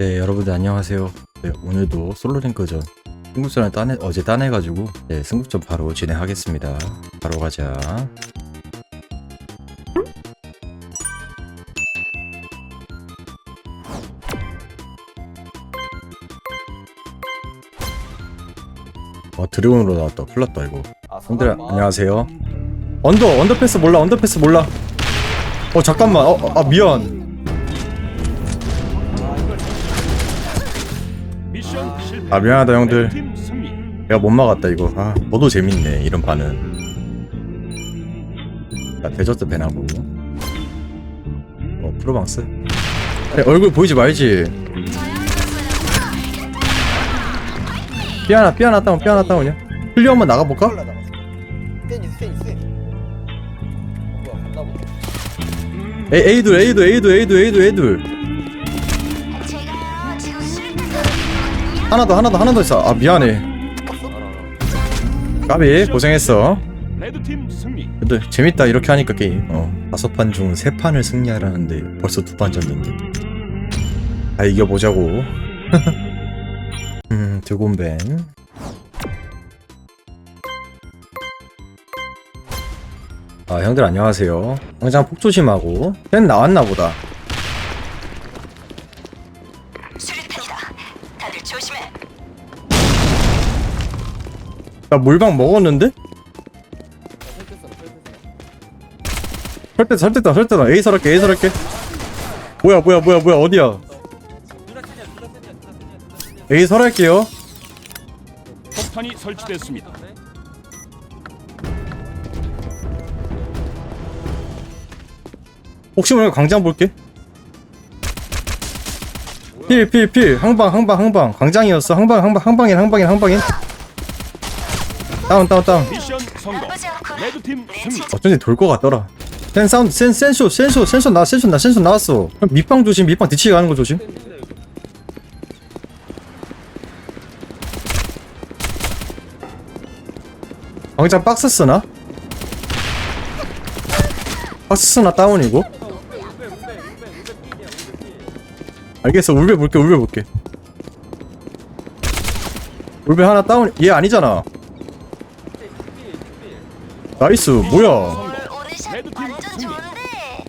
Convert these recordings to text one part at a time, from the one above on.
네 여러분들 안녕하세요. 네, 오늘도 솔로랭크전 승급전을 따내, 어제 따내가지고 네, 승급전 바로 진행하겠습니다. 바로 가자. 어 드래곤으로 나왔다. 큰일났다 이거. 아, 형들 안녕하세요. 언더 언더패스 몰라 언더패스 몰라. 어 잠깐만. 어, 어, 아 미안 아 미안하다 형들. 내가 못 막았다 이거. 아 너도 재밌네 이런 반은 자 데저트 배나고. 어 프로방스? 아니, 얼굴 보이지 말지. 삐하나 삐하나 다운 삐하나 다운이야 클리어 한번 나가볼까? 에이 에이돌 에이돌 에이돌 에이돌 에이돌 에이돌 하나 더 하나 더 하나 더 있어. 아 미안해. 까비 고생했어. 레드팀 승리. 근데 재밌다 이렇게 하니까 게임. 어 다섯 판 중 세 판을 승리하라는데 벌써 두 판 졌는데. 다 이겨보자고. 음 드곤벤. 아 형들 안녕하세요. 당장 폭 조심하고 팬 나왔나 보다 수류탄이다. 나 물방 먹었는데? 설때 설때다 설때다. A 설할게 A 설할게. 뭐야 뭐야 뭐야 뭐야 어디야? A 설할게요. 폭탄이 설치됐습니다. 혹시 모르니까 광장 볼게. 필필 필. 항방 항방 항방. 광장이었어. 항방 항방 항방인 항방인 항방인 다운 다운 다운. 미션 성공. 나쁘지 않고. 레드팀 승리. 어쩐지 돌 것 같더라. 센 사운드 센 센쇼 센쇼 센쇼 나 센쇼 나 센쇼 나왔어. 그럼 밑방 조심 밑방 뒤치기 가는 거 조심. 광장 박스 쓰나? 박스 쓰나 다운이고? 알겠어 울베 볼게 울베 볼게. 울베 하나 다운 얘 아니잖아 나이스 뭐야 샷 완전. 좋은데.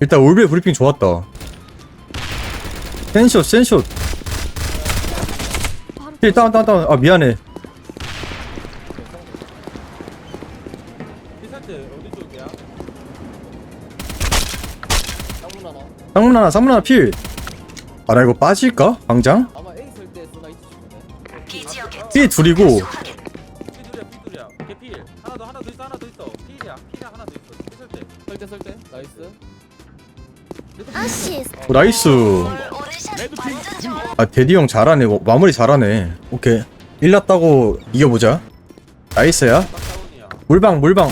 일단 올베 브리핑 좋았다 센쇼 센쇼 힐 다운 다운 다운 아 미안해 피사트 어디 쪽이야? 쌍문 하나 쌍문 하나 쌍문 하나 필 아, 나 이거 빠질까? 광장? 아마 A 설때 쓰나 있으시네 B 지역에 B 둘이고 설때 설때 나이스 아시스트. 오, 나이스 샷 완전. 아 대디 형 잘하네 뭐, 마무리 잘하네 오케이 일났다고 이겨보자 나이스야 다운이야 물방 물방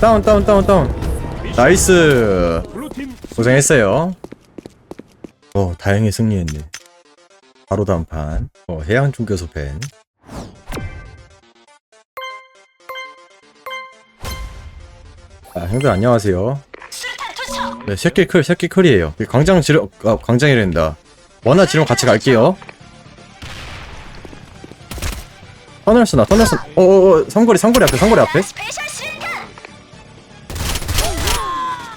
다운 다운 다운 다운 나이스 블루팀. 고생했어요. 어, 다행히 승리했네. 바로 다음 판. 어, 해양 중교소 팬. 아, 형들 안녕하세요. 네, 새끼 클, 새끼 클이에요. 이 광장 지름, 아, 광장이란다. 원화 지름 같이 갈게요. 터널 쓰나, 터널 쓰나. 어, 어, 어, 삼거리, 삼거리 앞에, 삼거리 앞에.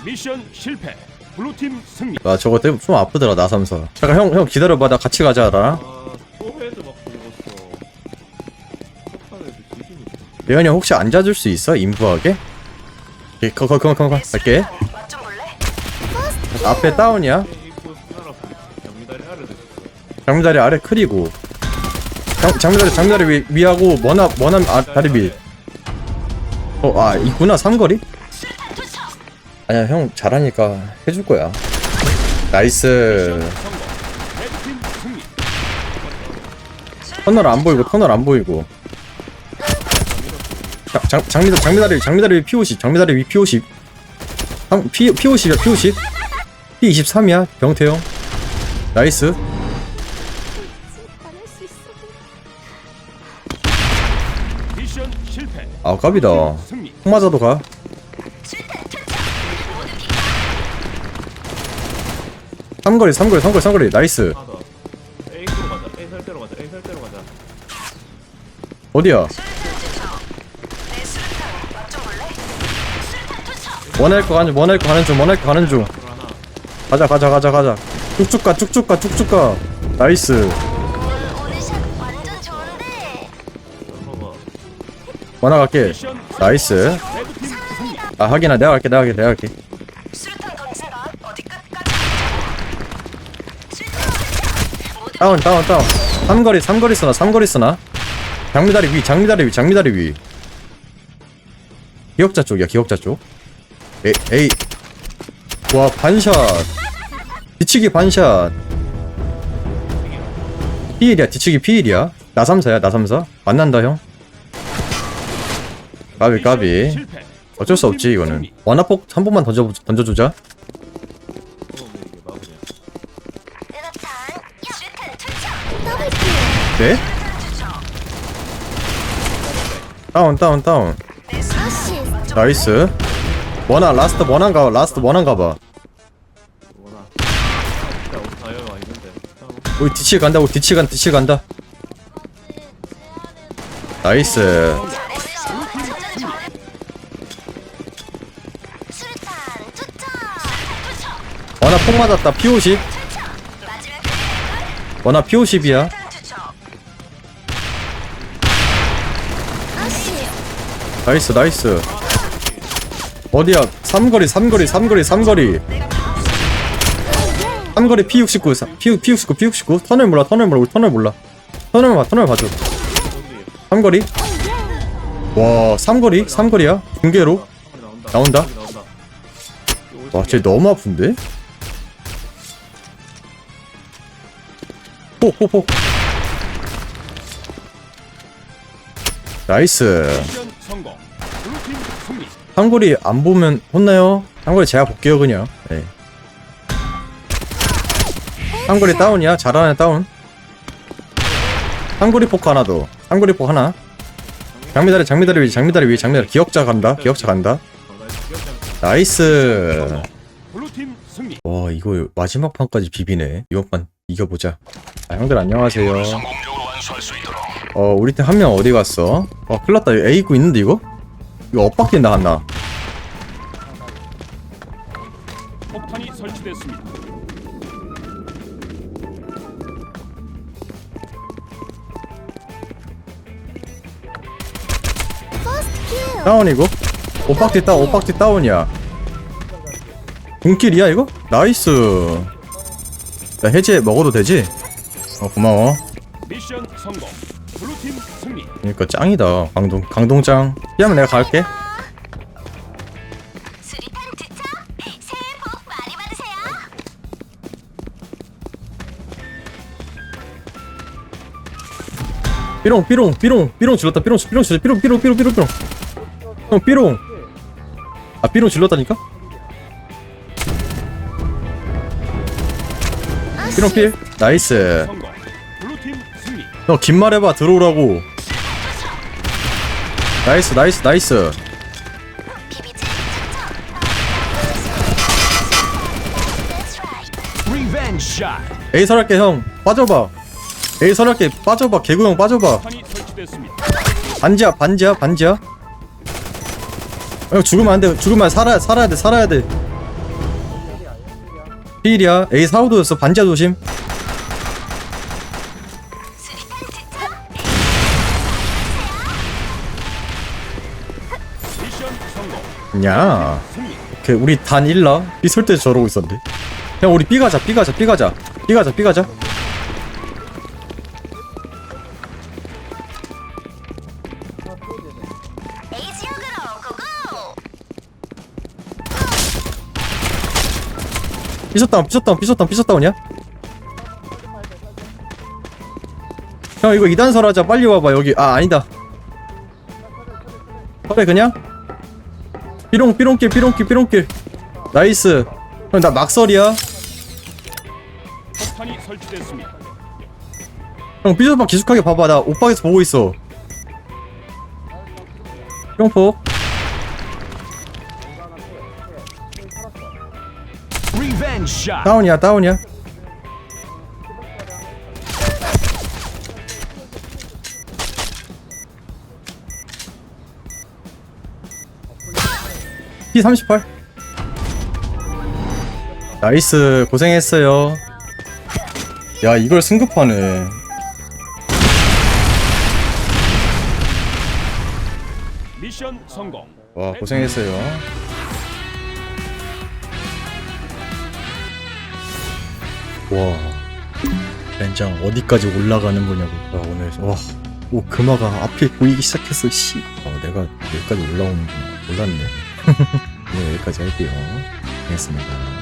미션 실패. 블루팀 승리. 아, 저거 때문에 좀 아프더라, 나삼서. 잠깐, 형, 형 기다려봐. 나 같이 가자, 나랑. 아 예현이 형 혹시 앉아줄 수 있어? 인부하게? 오케이, 거, 거, 거, 거, 거, 갈게. 앞에 다운이야. 장미다리 아래 크리고. 장, 장미다리, 장미다리 위, 위하고, 머나, 머나, 아, 다리 위. 어, 아, 있구나, 삼거리? 아니야, 형 잘하니까 해줄 거야. 나이스. 터널 안 보이고, 터널 안 보이고. 장, 장, 장미다, 장미다리, 장미다리 위 P50, 장미다리 위 P50. 장, P, P50이야, P50. P23이야, 병태형. 나이스. 미션 실패. 아, 깝이다. 승리. 총 맞아도 가. 삼거리 삼거리 삼거리 삼거리 나이스 하나 더 A 대로 가자 A 설대로 가자 A 설대로 가자 어디야 내 수류탄 맛좀 볼래? 수류탄 투척. 원할 거 가는 원할 거 가는 중 원할 거 가는 중. 가자 가자 가자 가자. 쭉쭉 가 쭉쭉 가 쭉쭉 가. 나이스. 원화 갈게. 나이스. 아 하긴아 내가 갈게 내가 갈게 내가 갈게. 수류탄 던진다. 다운 다운 다운. 삼거리 삼거리 쓰나 삼거리 쓰나? 장미다리 위 장미다리 위 장미다리 위. 기억자 쪽이야 기억자 쪽 에이 에이 와 반샷 뒤치기 반샷 피일이야 뒤치기 피일이야 나삼사야 나삼사 만난다 형 까비 까비. 어쩔 수 없지 이거는. 원화폭 한 번만 던져 던져주자. 네. 다운 다운 다운. 나이스 원화 라스트 원한 가봐 라스트 원한 가봐 원아 와 있는데 다운. 우리 뒤치 간다 우리 뒤치 간 뒤치 간다 나이스. 원화 폭 맞았다 P50 마지막 끝. 원화 P50이야 수류탄 투척. 나이스 나이스 어디야? 삼거리 삼거리 삼거리 삼거리. 삼거리 P69 P, P69 P69 터널 몰라 터널 몰라 터널 몰라. 터널 봐 터널 봐줘. 삼거리? 와 삼거리? 삼거리야? 중계로? 나온다? 나온다 와쟤 너무 아픈데? 폭폭폭 나이스 삼거리 안 보면 혼나요? 삼거리 제가 볼게요 그냥. 네. 삼거리 다운이야? 잘하네 다운. 삼거리 포크 하나 더. 삼거리 포크 하나. 장미다리 장미다리 위 장미다리 위 장미다리. 기억자 간다 기억자 간다. 나이스. 와 이거 마지막 판까지 비비네. 이번 판 이겨보자. 아, 형들 안녕하세요. 어 우리 팀 한 명 어디 갔어? 어 큰일 났다. 이거 A 입고 있는데 이거? 이거 엇박힌 나갔나 폭탄이 설치됐습니다. 다운이고 오박뒤 다운 오박뒤 다운이야 공킬이야 이거? 나이스 나 해제 먹어도 되지? 어 고마워 미션 성공. 블루팀 승리. 그니까 짱이다. 강동 강동짱. 피하면 내가 갈게. 수리탄 투척. 새해 복 많이 받으세요. 삐롱 삐롱 삐롱 삐롱 질렀다. 삐롱 삐롱 질렀다. 삐롱 삐롱 삐롱 삐롱 삐롱. 형 삐롱. 아 삐롱 질렀다니까? 삐롱 필. 나이스 형긴말 해봐. 들어오라고. 나이스 나이스 나이스. A 설할게 형. 빠져봐. A 설할게. 빠져봐. 개구 형 빠져봐. 반지야 반지야 반지야. 형 죽으면 안돼. 죽으면 살아야 살아야 돼 살아야 돼. 필이야. A 사우도였어. 반지야 조심 야. 오케이 우리 단 1라. B 설때 저러고 있었는데. 형 우리 B 가자 B 가자 B 가자. B 가자 B 가자. 삐졌다운 삐졌다운 삐졌다운 삐졌다운이야? 형 이거 2단설 하자. 빨리 와봐 여기. 아 아니다. 그래 그냥 삐롱 삐롱길 삐롱길 삐롱길. 나이스. 형 나 막설이야. 폭탄이 설치됐습니다. 형 삐져봐 계속하게 봐봐. 나 오빠에서 보고 있어. 리벤지 샷. 다운이야 다운이야 P38 나이스 고생했어요. 야 이걸 승급하네. 미션 성공. 와 고생했어요. 와 렌장 어디까지 올라가는 거냐고. 야 오늘 와오 금화가 앞에 보이기 시작했어. 씨. 어, 내가 여기까지 올라오는구나 몰랐네 네 여기까지 할게요. 고맙습니다